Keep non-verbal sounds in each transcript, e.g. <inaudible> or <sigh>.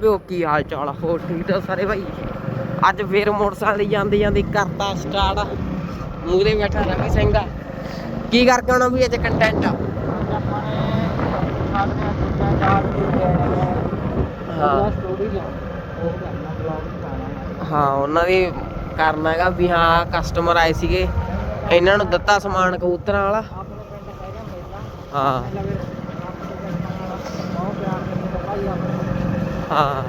ਬਾਬਿਓ ਕੀ ਹਾਲ ਚਾਲ ਆ? ਹੋਰ ਠੀਕ ਠਾਕ ਸਾਰੇ ਭਾਈ? ਅੱਜ ਫੇਰ ਮੋਟਰਸਾਈਕਲ ਜਾਂਦੇ ਜਾਂਦੇ ਕਰਤਾ ਸਟਾਰਟ ਮੂਹਰੇ ਬੈਠਾ ਰਵੀ ਸਿੰਘ। ਆ ਕੀ ਕਰਕੇ ਆਉਣਾ ਵੀ ਅੱਜ ਕੰਟੈਂਟ ਆ ਹਾਂ। ਹਾਂ, ਉਹਨਾਂ ਦੀ ਕਰਨਾ ਹੈਗਾ ਵੀ ਹਾਂ ਕਸਟਮਰ ਆਏ ਸੀਗੇ। ਇਹਨਾਂ ਨੂੰ ਦਿੱਤਾ ਸਮਾਨ ਕਬੂਤਰਾਂ ਵਾਲਾ। ਹਾਂ। ਹਾਂ।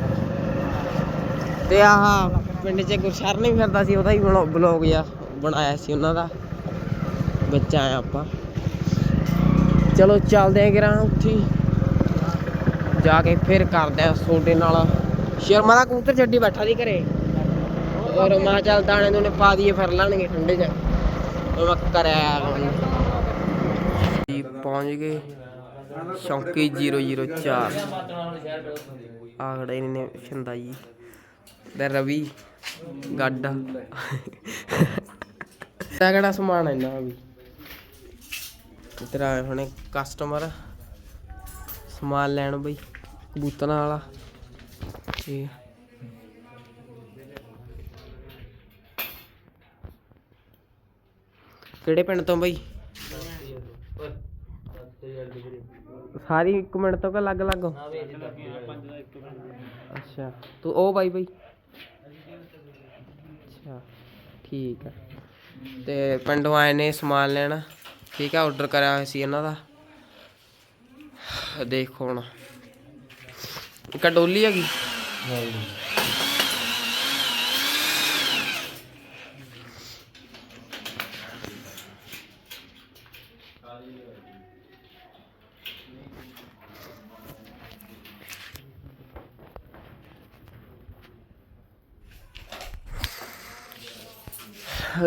ਤੇ ਆਹ ਪਿੰਡ 'ਚ ਗੁਰਸ਼ਰਨ ਵੀ ਫਿਰਦਾ ਸੀ, ਉਹਦਾ ਹੀ ਬਲੌਗ ਜਿਹਾ ਬਣਾਇਆ ਸੀ ਉਹਨਾਂ ਦਾ। ਵਿੱਚ ਆਏ ਆਪਾਂ। ਚਲੋ ਚੱਲਦੇ ਆਂ ਗਰਾਂ ਉੱਥੇ। ਜਾ ਕੇ ਫਿਰ ਕਰਦੇ ਆ ਤੁਹਾਡੇ ਨਾਲ। ਸ਼ਰਮਾ ਦਾ ਕਬੂਤਰ ਛੱਡੀ ਬੈਠਾ ਸੀ ਘਰੇ। ਔਰ ਮਾ ਚੱਲ ਦਾਣੇ ਦੂਣੇ ਪਾ ਦਈਏ, ਫਿਰ ਲਾਣਗੇ ਠੰਡੇ 'ਚ। ਉਹ ਮੈਂ ਕਰਿਆ ਜੀ, ਪਹੁੰਚ ਗਏ। ਸ਼ੌਂਕੀ 004 ਆ ਖੜੇ ਨੇ ਸ਼ਿੰਦਾ ਜੀ ਰਵੀ, ਗੱਡ। ਤਾਂ ਸਮਾਨ ਹੈ ਨਾ ਵੀ। ਇਧਰ ਆਏ ਕਸਟਮਰ ਸਮਾਨ ਲੈਣ ਬਈ, ਕਬੂਤਰਾਂ ਵਾਲਾ। ਤੇ ਕਿਹੜੇ ਪਿੰਡ ਤੋਂ ਬਈ? ਸਾਰੀ ਇੱਕ ਮਿੰਟ ਤੋਂ ਕਿ ਅਲੱਗ ਅਲੱਗ? ਅੱਛਾ। ਤੂੰ ਉਹ ਬਾਈ ਬਾਈ। ਅੱਛਾ, ਠੀਕ ਹੈ ਤੇ ਪਿੰਡੋਂ ਆਏ ਨੇ ਸਮਾਨ ਲੈਣਾ। ਠੀਕ ਹੈ ਆਰਡਰ ਕਰਿਆ ਹੋਇਆ ਸੀ ਇਹਨਾਂ ਦਾ। ਦੇਖੋ ਹੁਣ। ਇੱਕ ਡੋਲੀ ਹੈਗੀ?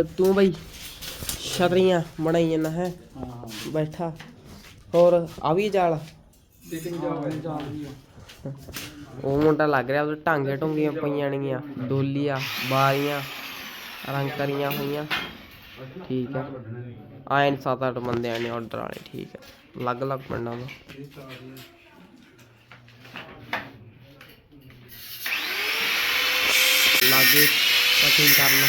ਤੂੰ ਬਈ ਛਤਰੀਆਂ ਬਣਾਈ ਜਾਂਦਾ ਹੈ। ਬੈਠਾ। ਹੋਰ ਆ ਵੀ ਜਾਲ? ਉਹ ਮੁੰਡਾ ਲੱਗ ਰਿਹਾ ਉਹ ਟਾਂਗੇ ਟੁੰਗੀਆਂ ਪਈਆਂ ਨੇਗੀਆਂ। ਡੋਲੀਆਂ ਬਾਰੀਆਂ ਰੰਗ ਕਰੀਆਂ ਹੋਈਆਂ। ਠੀਕ ਹੈ। ਆਇਨ ਸੱਤ ਅੱਠ ਬੰਦਿਆਂ ਨੇ ਆਰਡਰ ਵਾਲੇ ਠੀਕ ਹੈ। ਅਲੱਗ ਅਲੱਗ ਪਿੰਡਾਂ ਤੋਂ ਲਾਗੇ ਪਕਿੰਗ ਕਰਨਾ।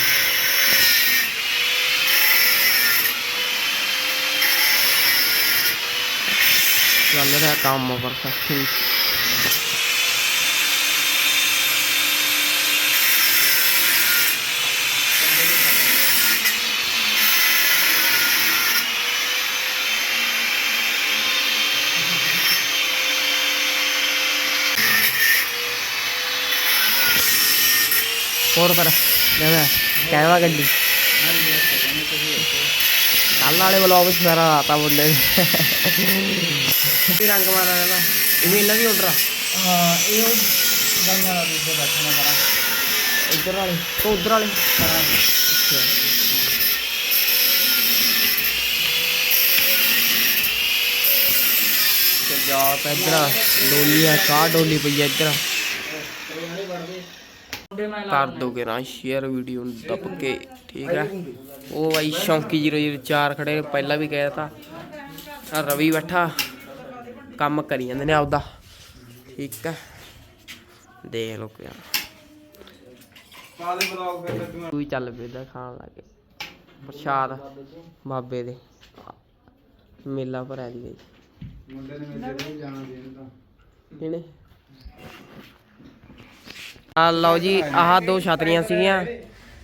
ਚੱਲ ਰਿਹਾ ਕੰਮ ਪਰਫੈਕਸ਼ਨ ਹੋਰ ਪਰ ਲੈ ਮੈਂ ਕਹਿਵਾ ਗੱਡੀ ਕੱਲ ਵਾਲੇ ਵਲੌਗ ਵਿੱਚ ਸਾਰਾ ਆਤਾ ਮੁੰਡੇ ਨੇ ਕੀ ਰੰਗ ਮਾਰਾ ਨਾ ਇਹ ਵੀ ਇਹਨਾਂ ਦੀ ਆਰਡਰ ਆ ਹਾਂ ਇਹ ਉਹ ਗਾਈਆਂ ਦਾ ਦੁੱਧ ਬੈਠਣਾ ਕਰਾਂ ਇੱਧਰ ਵਾਲੇ ਤੋਂ ਉੱਧਰ ਵਾਲੇ ਜਾ ਤਾਂ ਇੱਧਰ ਡੋਲੀ ਆ ਕਾ ਡੋਲੀ ਪਈ ਆ ਇੱਧਰ ਕਰ ਦੋਗੇ ਨਾ ਸ਼ੇਅਰ ਵੀਡੀਓ ਨੂੰ ਦੱਬ ਕੇ ਠੀਕ ਹੈ ਉਹ ਬਾਈ ਸ਼ੌਂਕੀ 004 ਖੜੇ ਪਹਿਲਾਂ ਵੀ ਕਹਿਆ ਤਾ ਆ ਰਵੀ ਬੈਠਾ ਕੰਮ ਕਰੀ ਜਾਂਦੇ ਨੇ ਆਪਦਾ। ਠੀਕ ਹੈ। ਦੇਖ ਲੋ ਕਿਆ। ਦੇ ਬਲੌਗ ਫਿਰ ਤੂੰ ਚੱਲ ਪੈਦਾ ਖਾਣ ਲੱਗੇ ਪ੍ਰਸ਼ਾਦ ਬਾਬੇ ਦੇ। ਮੇਲਾ ਭਰਿਆ ਦੀ ਗਈ। ਮੁੰਡੇ ਨੇ ਮੇਰੇ ਤੇ ਜਾਣਾ ਦੇਣ ਤਾਂ। ਕਿਹਨੇ? ਆ ਲਓ ਜੀ ਆਹ ਦੋ ਛਤਰੀਆਂ ਸੀਗੀਆਂ।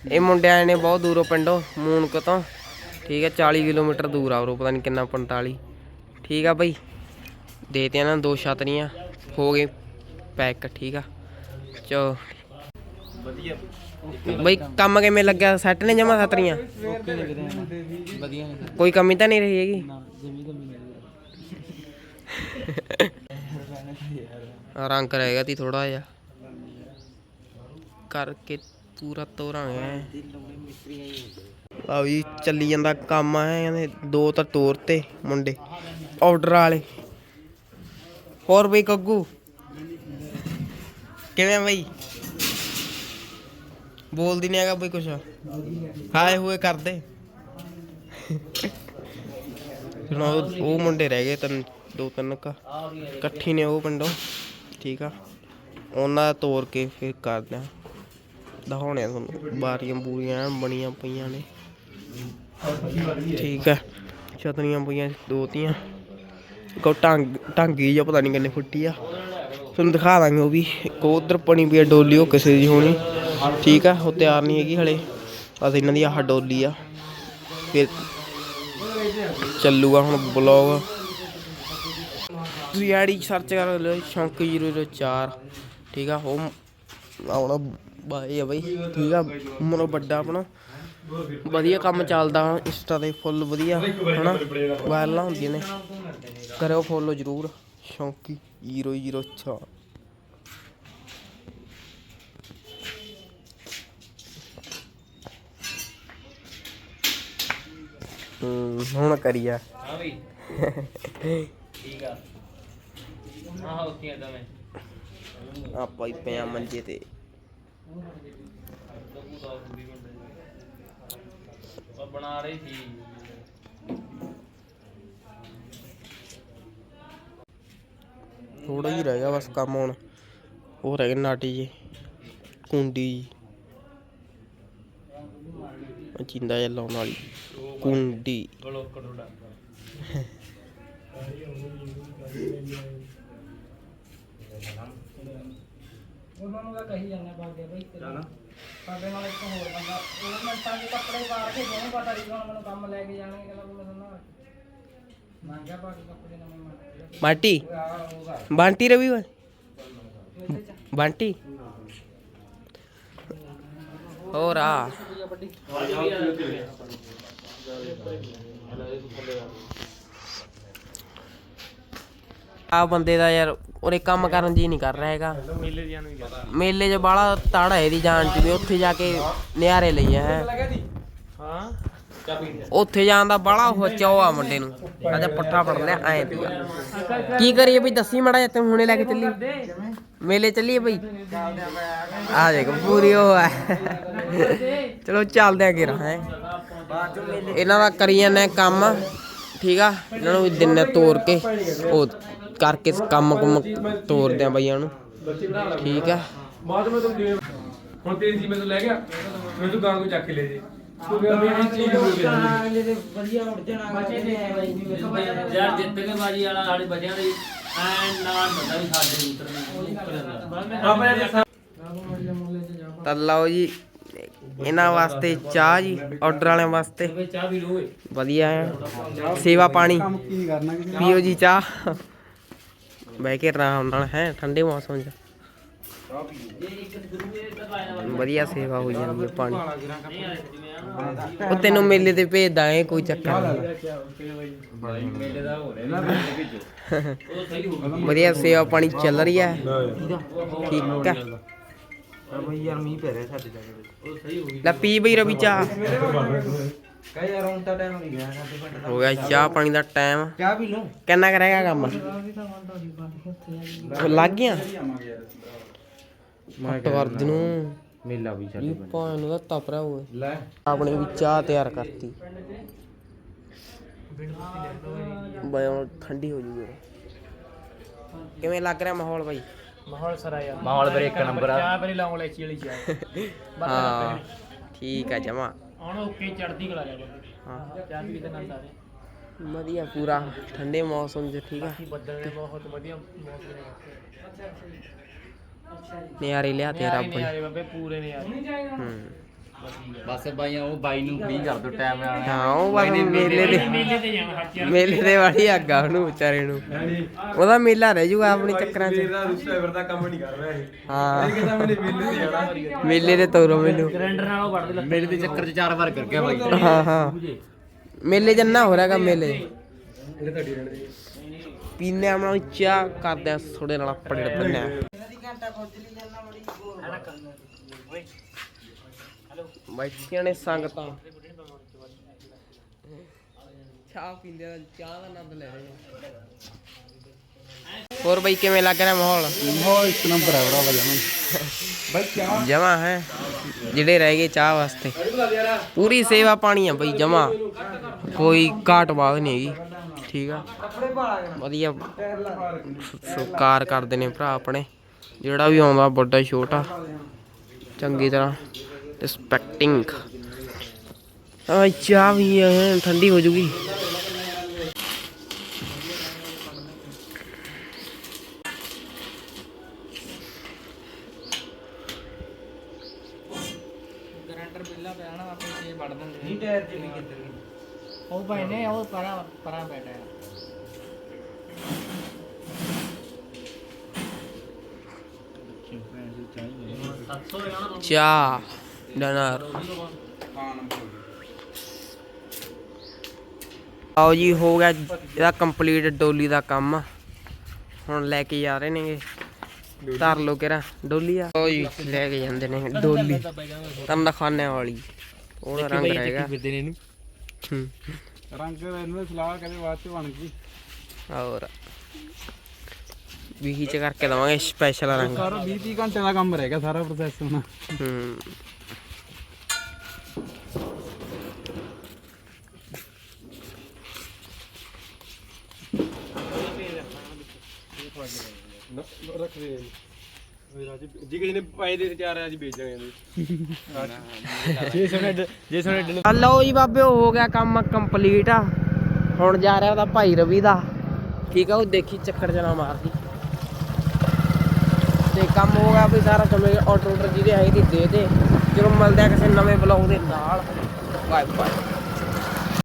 ਇਹ ਮੁੰਡੇ ਆਏ ਨੇ ਬਹੁਤ ਦੂਰੋਂ ਪਿੰਡੋਂ ਮੂਨਕ ਤੋਂ, ਠੀਕ ਹੈ 40 ਕਿਲੋਮੀਟਰ ਦੂਰ ਆ ਉਰੋਂ, ਪਤਾ ਨਹੀਂ ਕਿੰਨਾ 45 ਠੀਕ ਆ ਬਈ ਦੇ ਤੇ ਇਹਨਾਂ ਦੋ ਛਤਰੀਆਂ ਹੋ ਗਏ ਪੈਕ, ਠੀਕ ਆ। ਚੋ ਵਧੀਆ ਬਈ, ਕੰਮ ਕਿਵੇਂ ਲੱਗਿਆ? ਸੈੱਟ ਨੇ ਜਮਾ ਛਤਰੀਆਂ ਵਧੀਆ ਨੇ ਕੋਈ ਕਮੀ ਤਾਂ ਨਹੀਂ ਰਹੀ ਹੈਗੀ? ਰੰਗ ਰਹੇਗਾ ਤੀ ਥੋੜਾ ਜਿਹਾ। ਕਰਕੇ ਪੂਰਾ ਤੋਰਾਂਗੇ ਆ ਵੀ ਚੱਲੀ ਜਾਂਦਾ ਕੰਮ ਆ ਕਹਿੰਦੇ ਦੋ ਤਾਂ ਤੋਰ ਤੇ ਮੁੰਡੇ ਆਰਡਰ ਵਾਲੇ। ਹੋਰ ਬਈ ਕੱਗੂ ਕਿਵੇਂ ਬਈ? ਬੋਲਦੀ ਨਹੀਂ ਹੈਗਾ ਬਈ ਕੁਛ। ਹਾਏ ਹੋਏ ਕਰਦੇ। ਹੁਣ ਉਹ ਉਹ ਮੁੰਡੇ ਰਹਿ ਗਏ ਤਿੰਨ, ਦੋ ਤਿੰਨ ਕ, ਇਕੱਠੀ ਨੇ ਉਹ ਪਿੰਡੋਂ, ਠੀਕ ਆ। ਉਹਨਾਂ ਦਾ ਤੋੜ ਕੇ ਫਿਰ ਕਰਦੇ ਆ ਦਿਖਾਉਣੇ ਆ ਤੁਹਾਨੂੰ। ਬਾਰੀਆਂ ਬੂਰੀਆਂ ਬਣੀਆਂ ਪਈਆਂ ਨੇ। ਠੀਕ ਹੈ ਛਤਰੀਆਂ ਪਈਆਂ ਦੋ ਤੀਆਂ। ਕੋ ਟੰਗ ਟਾਂਗੀ ਜਾਂ ਪਤਾ ਨਹੀਂ ਕਿੰਨੇ ਫੁੱਟੀ ਆ। ਤੁਹਾਨੂੰ ਦਿਖਾ ਦਾਂਗੇ ਉਹ ਵੀ। ਇੱਕ ਉਧਰ ਪਣੀ ਪਈ ਡੋਲੀ, ਉਹ ਕਿਸੇ ਦੀ ਹੋਣੀ। ਠੀਕ ਆ ਉਹ ਤਿਆਰ ਨਹੀਂ ਹੈਗੀ ਹਲੇ। ਬਸ ਇਹਨਾਂ ਦੀ ਆਹ ਡੋਲੀ ਆ। ਫਿਰ ਚੱਲੂਗਾ ਹੁਣ ਬਲੌਗ ਤੁਸੀਂ ਆੜੀ ਸਰਚ ਕਰ ਲਿਓ ਸ਼ੌਂਕ 004 ਠੀਕ ਆ, ਉਹ ਆਉਣਾ ਬਾਈ ਆ ਬਈ ਠੀਕ ਆ ਮਨੋ ਵੱਡਾ ਆਪਣਾ। ਵਧੀਆ ਕੰਮ ਚੱਲਦਾ ਇੰਸਟਾ ਤੇ ਫੁੱਲ ਵਧੀਆ ਹਨਾ? ਵਾਇਰਲਾਂ ਹੁੰਦੀਆਂ ਨੇ। ਕਰਿਓ ਫੋਲੋ ਜਰੂਰ। ਸ਼ੌਂਕੀ 004 ਹੂੰ ਹੁਣ ਕਰੀਆ ਹਾਂ ਵੀ ਠੀਕ ਆ। ਹਾਂ ਉੱਥੇ ਏਦਾਂ ਮੈਂ ਆਪਾਂ ਹੀ ਪਿਆ ਮੰਜੇ ਤੇ। ਉਹ ਬਣਾ ਰਹੀ ਸੀ। ਥੋੜਾ ਹੀ ਰਹਿ ਗਿਆ ਬਸ ਕੰਮ ਹੁਣ। ਉਹ ਰਹਿ ਗਏ ਨਾਟੀ ਜੀ ਕੁੰਡੀ ਜੀ। ਚਿੰਦਾ ਜਿਹਾ ਲਾਉਣ ਵਾਲੀ। ਕੁੰਡੀ <laughs> ਬਲੋ ਕਰੋੜਾ ਉਹਨਾਂ ਨੂੰ ਤਾਂ ਕਹੀ ਜਾਂਦੇ ਬਾਗੇ ਬਈ ਚੱਲ। ਸਾਡੇ ਨਾਲ ਇੱਕ ਹੋਰ ਬੰਦਾ ਉਹ ਮਿੰਟਾਂ ਦੇ ਕੱਪੜੇ ਪਾ ਕੇ ਦੋਵੇਂ ਪਤਾ ਨਹੀਂ ਹੁਣ ਮੈਨੂੰ ਕੰਮ ਲੈ ਕੇ ਜਾਣਗੇ ਕਹਿੰਦਾ ਵੀ ਮੈਂ ਸੁਣਨਾ ਮੈਂ ਕਿਹਾ ਪਾ ਕੇ ਕੱਪੜੇ ਨਵੇਂ ਮੈਂ ਮਾਟੀ ਬਾਂਟੀ? ਰਵੀ ਬਾਂਟੀ? ਹੋਰ ਆ। ਆ ਬੰਦੇ ਦਾ ਯਾਰ ਉਰੇ ਕੰਮ ਕਰਨ ਜੀ ਨਹੀਂ ਕਰ ਰਿਹਾ ਹੈਗਾ। ਮੇਲੇ ਗਿਆ ਮੇਲੇ 'ਚ ਬਾਲਾ ਤਾੜਾ ਇਹਦੀ ਜਾਣ ਚ ਵੀ ਉੱਥੇ ਜਾ ਕੇ ਨਿਆਰੇ ਲਈ ਹੈ। ਹਾਂ? ਉੱਥੇ ਜਾਣ ਦਾ ਬਾਲਾ ਉਹ ਚਾਅ ਆ ਮੁੰਡੇ ਨੂੰ। ਅਜਾ ਪੱਠਾ ਫੜ ਲਿਆ ਐ ਪਿਆ। ਕੀ ਕਰੀਏ ਬਈ ਦੱਸੀ ਮੜਾ ਜਾ ਤੈਨੂੰ ਹੁਣੇ ਲੈ ਕੇ ਚੱਲੀ। ਮੇਲੇ ਚੱਲੀਏ ਬਈ। ਆ ਦੇਖ ਪੂਰੀ ਉਹ ਹੈ। ਚਲੋ ਚੱਲਦੇ ਆ ਕਿਰਾ ਹੈ। ਇਹਨਾਂ ਦਾ ਕਰੀ ਜਾਂਦੇ ਕੰਮ ਠੀਕ ਆ? ਇਹਨਾਂ ਨੂੰ ਦਿਨੇ ਤੋੜ ਕੇ ਉਹ ਕਰਕੇ ਕੰਮ ਕੁਮ ਤੋੜਦੇ ਆ ਬਈਆਂ ਨੂੰ। ਠੀਕ ਆ। ਬਾਅਦ ਵਿੱਚ ਤੁਮ ਦੇ ਹੁਣ ਤੇਰੀ ਸੀ ਮੈਨੂੰ ਲੈ ਗਿਆ ਮੈਂ ਤੂੰ ਗਾਂ ਕੋ ਚੱਕ ਕੇ ਲੈ ਜੇ। ਤੂੰ ਗਿਆ ਮੇਰੀ ਚੀਜ਼ ਹੋ ਗਈ ਅਗਲੇ ਦੇ ਵਧੀਆ ਉੱਡ ਜਾਣਾ ਬੱਚੇ ਨੇ ਬਾਈ ਜੀ। ਮੇਰੇ ਕੋਲ ਯਾਰ ਜਿੱਤ ਕੇ ਬਾਜੀ ਵਾਲਾ ਸਾਡੇ ਬੱਚਿਆਂ ਦੇ ਐਨ ਨਾਲ ਬੰਦਾ ਵੀ ਸਾਡੇ ਉਤਰਨੇ ਆਪਾਂ ਇਹ ਦੱਸਾਂ ਤਾਂ ਲਓ ਜੀ ਇਹਨਾਂ ਵਾਸਤੇ ਚਾਹ ਜੀ ਆਰਡਰ ਵਾਲਿਆਂ ਵਾਸਤੇ। ਵਧੀਆ ਹੈ। ਸੇਵਾ ਪਾਣੀ। ਪੀਓ ਜੀ ਚਾਹ। ਬਹਿ ਕੇ ਆਰਾਮ ਨਾਲ ਹੈ ਠੰਡੇ ਮੌਸਮ 'ਚ। ਵਧੀਆ ਸੇਵਾ ਹੋਈ ਜਾਂਦੀ ਹੈ ਪਾਣੀ। ਉਹ ਤੈਨੂੰ ਮੇਲੇ ਤੇ ਭੇਜਦਾ ਏ ਕੋਈ ਚੱਕਰ ਨਹੀਂ ਵਧੀਆ ਸੇਵਾ ਪਾਣੀ ਚੱਲ ਰਹੀ ਹੈ ਠੀਕ ਹੈ ਉਹ ਸਹੀ ਹੋ ਗਈ ਲੈ ਪੀ ਬਈ ਰਵੀ ਚਾਹ। ਕਹੇ ਯਾਰ ਹੁਣ ਤਾਂ ਟਾਈਮ ਨਹੀਂ ਗਿਆ ਸਾਡੇ ਪਿੰਡ ਹੋ ਗਿਆ ਚਾਹ ਪਾਣੀ ਦਾ ਟਾਈਮ ਚਾਹ ਪੀ ਲਓ ਕਿੰਨਾ ਕੁ ਰਹਿ ਗਿਆ ਕੰਮ? ਉਹ ਲੱਗ ਗਿਆ? ਘੱਟ ਵਰਦ ਨੂੰ ਮੇਲਾ ਵੀ ਇਹ ਭਾਂ ਨੂੰ ਤਾਂ ਤਪਰਾ ਹੋਏ ਲੈ। ਆਪਣੀ ਵੀ ਚਾਹ ਤਿਆਰ ਕਰਤੀ। ਬਈ ਹੁਣ ਠੰਡੀ ਹੋ ਜੂਗੀ। ਕਿਵੇਂ ਲੱਗ ਰਿਹਾ ਮਾਹੌਲ ਬਾਈ? ਮਾਹੌਲ ਸਰਾ ਯਾਰ। ਮਾਹੌਲ ਵੀਰੇ ਇੱਕ ਨੰਬਰ ਆ। ਚਾਹ ਬਰੀ ਲਾਉਂ ਲੈਚੀ ਵਾਲੀ ਚਾਹ। ਹਾਂ ਠੀਕ ਆ ਜਮਾ। ਹੁਣ ਓਕੇ ਚੜਦੀ ਕਲਾ ਜਾ ਹਾਂ। ਚਾਹ ਵੀ ਤੇ ਨਾਲ ਸਾਰੇ। ਵਧੀਆ ਪੂਰਾ ਠੰਡੇ ਮੌਸਮ 'ਚ ਠੀਕ ਆ। ਬੱਦਲ ਨੇ ਬਹੁਤ ਵਧੀਆ ਮੌਸਮ ਨੇ। ਨਿਆਰੇ ਲਿਆ ਤੇ ਰੱਬ ਨੇ ਯਾਰ ਬਾਬੇ ਪੂਰੇ ਨੇ ਯਾਰ ਹੂੰ। ਬਸ ਬਾਈਆਂ ਉਹ ਬਾਈ ਨੂੰ ਫ੍ਰੀ ਕਰ ਦੋ ਟਾਈਮ ਨਾਲ। ਹਾਂ ਉਹ ਬਸ ਮੇਲੇ ਦੇ ਮੇਲੇ ਤੇ ਜਾਣਾ ਹੱਥ ਯਾਰ ਮੇਲੇ ਦੇ ਵਾਲੀ ਅੱਗਾ ਉਹਨੂੰ ਵਿਚਾਰੇ ਨੂੰ। ਉਹਦਾ ਮੇਲਾ ਰਹਿ ਜੂਗਾ ਆਪਣੇ ਚੱਕਰਾਂ 'ਚ। ਮੇਰਾ ਡਰਾਈਵਰ ਦਾ ਕੰਮ ਨਹੀਂ ਕਰ ਰਿਹਾ ਇਹ। ਹਾਂ। ਇਹ ਕਹਿੰਦਾ ਮੈਨੇ ਬਿੱਲ ਨਹੀਂ ਜਾਣਾ। ਮੇਲੇ ਦੇ ਤੋਰੋ ਮੈਨੂੰ। ਸਿਲੰਡਰ ਨਾਲ ਉਹ ਵੜਦੇ ਮੇਰੇ ਦੇ ਚੱਕਰ 'ਚ ਚਾਰ ਵਾਰ ਕਰ ਗਿਆ ਬਾਈ। ਹਾਂ ਹਾਂ। ਮੇਲੇ ਜੰਨਾ ਹੋ ਰਿਹਾਗਾ ਮੇਲੇ। ਇਹਦੇ ਤੁਹਾਡੀ ਰਹਿਣ ਦੇ ਪੀਨੇ ਆਪਣਾ ਚਾਹ ਕਰਦੇ ਆ ਥੋੜੇ ਨਾਲ ਪੜੇ ਪੰਨੇ ਆ ਬੈਠੀਆਂ ਨੇ ਸੰਗਤਾਂ। ਚਾਹ ਪੀਂਦੇ ਆ ਚਾਹ ਦਾ ਆਨੰਦ ਲੈ ਰਹੇ ਆ। ਹੋਰ ਬਈ ਕਿਵੇਂ ਲੱਗ ਰਿਹਾ ਮਾਹੌਲ? ਮਾਹੌਲ ਇੱਕ ਨੰਬਰ ਹੈ ਬੜਾ ਵਜਾ ਬਾਈ ਚਾਹ ਜਮਾ ਹੈ। ਜਿਹੜੇ ਰਹਿ ਗਏ ਚਾਹ ਵਾਸਤੇ। ਪੂਰੀ ਸੇਵਾ ਪਾਣੀ ਆ ਬਈ ਜਮਾ। ਕੋਈ ਘਾਟ ਬਾਤ ਨਹੀਂ ਹੈਗੀ। ਠੀਕ ਆ। ਵਧੀਆ। ਸਤਿਕਾਰ ਕਰਦੇ ਨੇ ਭਰਾ ਆਪਣੇ। ਜਿਹੜਾ ਵੀ ਆਉਂਦਾ ਵੱਡਾ ਛੋਟਾ। ਚੰਗੀ ਤਰ੍ਹਾਂ। ਰਿਸਪੈਕਟਿੰਗ ਆ ਚਾਹ ਵੀ ਹੈ ਠੰਡੀ ਹੋ ਜੂਗੀ। ਗਰੰਟਰ ਬਿੱਲਾ ਪਿਆ ਨਾ ਆਪੇ ਛੇ ਵੜ ਦਿੰਦੇ ਨਹੀਂ ਟਾਇਰ ਤੇ ਵੀ ਕਿੱਧਰ ਉਹ ਭਾਈ ਨੇ ਉਹ ਪਰਾਂ ਪਰਾਂ ਬੈਠਾ ਹੈ। ਚਾਹ। ਡਨਰ ਆਓ ਜੀ ਹੋ ਗਿਆ ਇਹਦਾ ਕੰਪਲੀਟ ਡੋਲੀ ਦਾ ਕੰਮ। ਹੁਣ ਲੈ ਕੇ ਜਾ ਰਹੇ ਨੇਗੇ। ਧਰ ਲੋ ਕਿਰਾ ਡੋਲੀ ਆ। ਓ ਜੀ ਲੈ ਕੇ ਜਾਂਦੇ ਨੇ ਡੋਲੀ। ਤਨਖਾਨੇ ਵਾਲੀ। ਉਹਦਾ ਰੰਗ ਰਹੇਗਾ। ਰੰਗ ਇਹਨੂੰ ਸਲਾਹ ਕਦੇ ਬਾਅਦ ਚ ਬਣ ਗਈ। ਹੋਰ। ਵੀ ਚ ਕਰਕੇ ਦਵਾਂਗੇ ਸਪੈਸ਼ਲ ਰੰਗ। ਸਾਰਾ 20 30 ਘੰਟੇ ਦਾ ਕੰਮ ਰਹੇਗਾ ਸਾਰਾ ਪ੍ਰੋਸੈਸ ਹੁਣ। ਹੂੰ। ਰੱਖ ਦੇ ਜੀ। ਕਿਸੇ ਨੇ ਪਾਏ ਦੇ ਚਾਰ ਅੱਜ ਵੇਚ ਜਾਗੇ ਜੇ ਸੋਨੇ ਜੇ ਸੋਨੇ ਆ ਲਓ ਜੀ ਬਾਬੇ ਹੋ ਗਿਆ ਕੰਮ ਕੰਪਲੀਟ ਆ। ਹੁਣ ਜਾ ਰਿਹਾ ਉਹਦਾ ਭਾਈ ਰਵੀ ਦਾ। ਠੀਕ ਆ ਉਹ ਦੇਖੀ ਚੱਕਰ ਜਨਾ ਮਾਰਦੀ। ਤੇ ਕੰਮ ਹੋ ਗਿਆ ਵੀ ਸਾਰਾ ਕਮੇ ਆਟੋ ਆਰਡਰ ਜਿਹਦੇ ਹੈਗੇ ਦੀ ਦੇ ਦੇ। ਜਦੋਂ ਮਿਲਦੇ ਆ ਕਿਸੇ ਨਵੇਂ ਬਲੌਗ ਦੇ ਨਾਲ। Bye bye